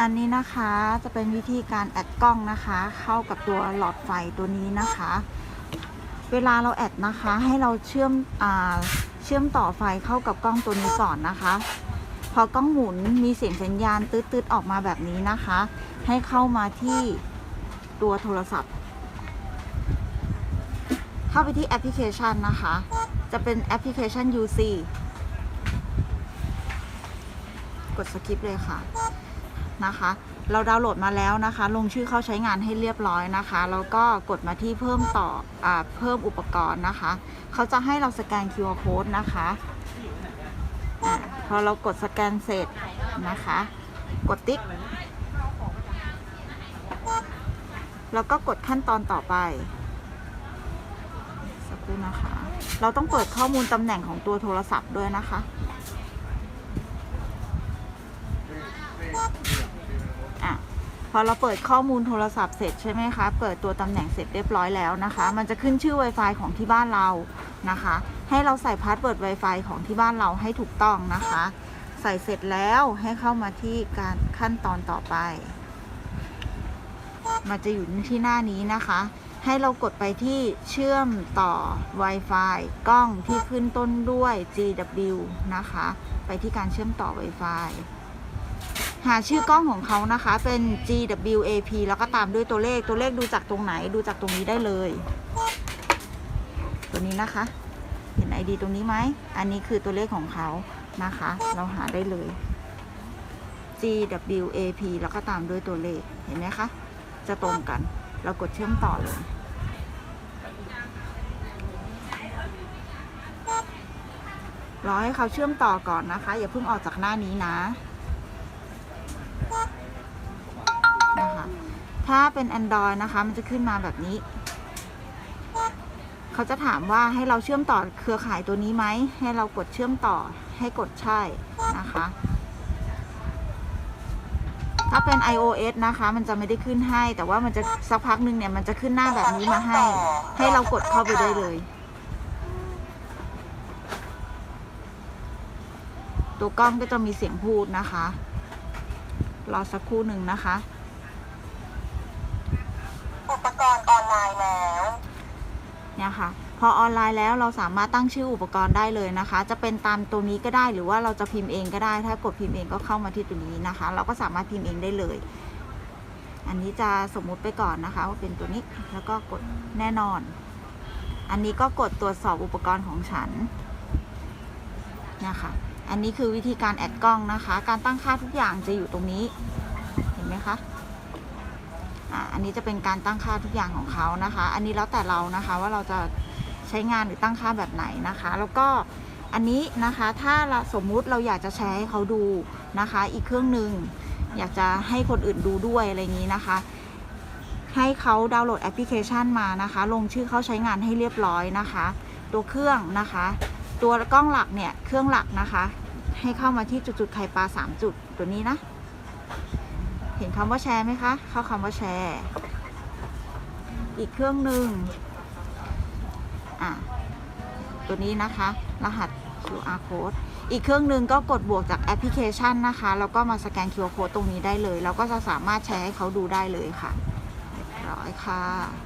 อันนี้นะคะจะเป็นวิธีการแอดกล้องนะคะ เข้ากับตัวหลอดไฟตัวนี้นะคะ เวลาเราแอดนะคะให้เราเชื่อมอเชื่อมต่อไฟเข้ากับกล้องตัวนี้ก่อนนะคะ พอกล้องหมุนมีเสียงสัญญาณตืดๆออกมาแบบนี้นะคะ ให้เข้ามาที่ตัวโทรศัพท์ เข้าไปที่แอปพลิเคชันนะคะ จะเป็นแอปพลิเคชัน UC กดสกิปเลยค่ะ นะคะ เราดาวน์โหลดมาแล้วนะคะ ลงชื่อเข้าใช้งานให้เรียบร้อยนะคะ แล้วก็กดมาที่เพิ่มต่ออเพิ่มอุปกรณ์นะคะ เขาจะให้เราสแกน QR code นะคะอพอเรากดสแกนเสร็จนะคะ กดติ๊ก แล้วก็กดขั้นตอนต่อไปสักครู่นะคะ เราต้องเปิดข้อมูลตำแหน่งของตัวโทรศัพท์ด้วยนะคะ อะพอเราเปิดข้อมูลโทรศัพท์เสร็จใช่ไหมคะ เปิดตัวตำแหน่งเสร็จเรียบร้อยแล้วนะคะ มันจะขึ้นชื่อ Wi-Fi ของที่บ้านเรานะคะ ให้เราใส่พาสเวิร์ด Wi-Fi ของที่บ้านเราให้ถูกต้องนะคะ ใส่เสร็จแล้วให้เข้ามาที่การขั้นตอนต่อไป มันจะอยู่ที่หน้านี้นะคะ ให้เรากดไปที่เชื่อมต่อ Wi-Fi กล้องที่ขึ้นต้นด้วย GW นะคะ ไปที่การเชื่อมต่อ Wi-Fi หาชื่อกล้องของเขานะคะเป็น GWAP แล้วก็ตามด้วยตัวเลขตัวเลขดูจากตรงไหนดูจากตรงนี้ได้เลย ตัวนี้นะคะ เห็น ID ตรงนี้ไหม อันนี้คือตัวเลขของเขานะคะ เราหาได้เลย GWAP แล้วก็ตามด้วยตัวเลขเห็นไหมคะ จะตรงกัน เรากดเชื่อมต่อเลยรอให้เขาเชื่อมต่อก่อนนะคะ อย่าเพิ่งออกจากหน้านี้นะ นะคะ ถ้าเป็น Android นะคะ มันจะขึ้นมาแบบนี้ เขาจะถามว่าให้เราเชื่อมต่อเครือข่ายตัวนี้ไหม ให้เรากดเชื่อมต่อ ให้กดใช่นะคะ ถ้าเป็น iOS นะคะ มันจะไม่ได้ขึ้นให้ แต่ว่ามันจะสักพักหนึ่งเนี่ย มันจะขึ้นหน้าแบบนี้มาให้ ให้เรากดเข้าไปได้เลยตัวกล้องก็จะมีเสียงพูดนะคะ รอสักครู่หนึ่งนะคะ รณ์ออนไลน์แล้วเนี่ยค่ะ พอออนไลน์แล้วเราสามารถตั้งชื่ออุปกรณ์ได้เลยนะคะ จะเป็นตามตัวนี้ก็ได้หรือว่าเราจะพิมพ์เองก็ได้ ถ้ากดพิมพ์เองก็เข้ามาที่ตัวนี้นะคะ เราก็สามารถพิมพ์เองได้เลย อันนี้จะสมมุติไปก่อนนะคะ ว่าเป็นตัวนี้แล้วก็กดแน่นอน อันนี้ก็กดตรวจสอบอุปกรณ์ของฉันเนี่ยค่ะอันนี้คือวิธีการแอดกล้องนะคะ การตั้งค่าทุกอย่างจะอยู่ตรงนี้ เห็นไหมคะ อะอันนี้จะเป็นการตั้งค่าทุกอย่างของเขานะคะ อันนี้แล้วแต่เรานะคะว่าเราจะใช้งานหรือตั้งค่าแบบไหนนะคะ แล้วก็อันนี้นะคะถ้าเราสมมุติเราอยากจะแชร์ให้เขาดูนะคะ อีกเครื่องหนึ่งอยากจะให้คนอื่นดูด้วยอะไรอย่างนี้นะคะ ให้เขาดาวน์โหลดแอปพลิเคชันมานะคะ ลงชื่อเขาใช้งานให้เรียบร้อยนะคะ ตัวเครื่องนะคะ ตัวกล้องหลักเนี่ยเครื่องหลักนะคะ ให้เข้ามาที่จุดๆไข่ปลา 3 จุดตัวนี้นะ เห็นคำว่าแชร์ไหมคะ เข้าคำว่าแชร์ อีกเครื่องหนึ่งอะตัวนี้นะคะ รหัส QR code อีกเครื่องหนึ่งก็กดบวกจากแอปพลิเคชันนะคะ แล้วก็มาสแกน QR code ตรงนี้ได้เลย แล้วก็จะสามารถแชร์ให้เขาดูได้เลยค่ะร้อยค่ะ